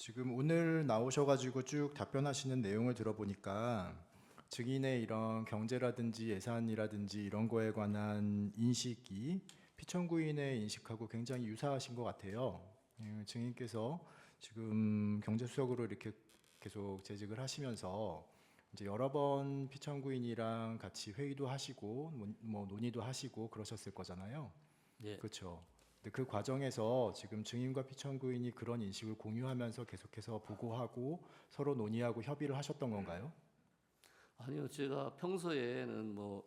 지금 오늘 나오셔가지고 쭉 답변하시는 내용을 들어보니까 증인의 이런 경제라든지 예산이라든지 이런 거에 관한 인식이 피청구인의 인식하고 굉장히 유사하신 것 같아요. 예, 증인께서 지금 경제수석으로 이렇게 계속 재직을 하시면서 이제 여러 번 피청구인이랑 같이 회의도 하시고 뭐- 뭐 논의도 하시고 그러셨을 거잖아요. 예. 그렇죠. 근데 그 과정에서 지금 증인과 피청구인이 그런 인식을 공유하면서 계속해서 보고하고 서로 논의하고 협의를 하셨던 건가요? 아니요, 제가 평소에는 뭐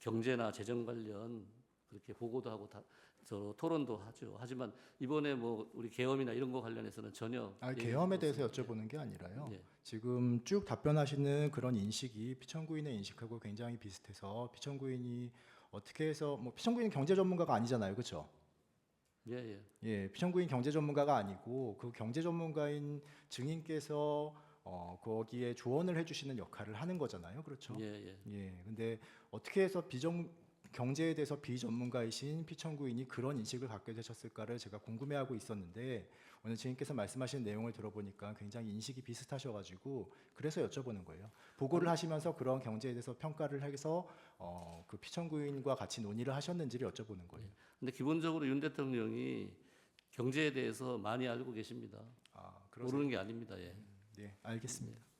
경제나 재정 관련 그렇게 보고도 하고 다, 저 토론도 하죠. 하지만 이번에 뭐 우리 계엄이나 이런 거 관련해서는 전혀 아, 계엄에 못 대해서. 여쭤보는 게 아니라요. 예. 지금 쭉 답변하시는 그런 인식이 피청구인의 인식하고 굉장히 비슷해서 피청구인이 어떻게 해서 뭐 피청구인은 경제 전문가가 아니잖아요, 그렇죠? 예, 예. 예, 피청구인 경제 전문가가 아니고 그 경제 전문가인 증인께서 어, 거기에 조언을 해주시는 역할을 하는 거잖아요, 그렇죠? 예, 예. 예, 근데 어떻게 해서 비전 경제에 대해서 비전문가이신 피청구인이 그런 인식을 갖게 되셨을까를 제가 궁금해하고 있었는데 오늘 증인께서 말씀하신 내용을 들어보니까 굉장히 인식이 비슷하셔가지고 그래서 여쭤보는 거예요. 보고를 하시면서 그런 경제에 대해서 평가를 해서 어, 그 피청구인과 같이 논의를 하셨는지를 여쭤보는 거예요. 근데 기본적으로 윤 대통령이 경제에 대해서 많이 알고 계십니다. 아? 모르는 게 아닙니다. 예. 네, 알겠습니다.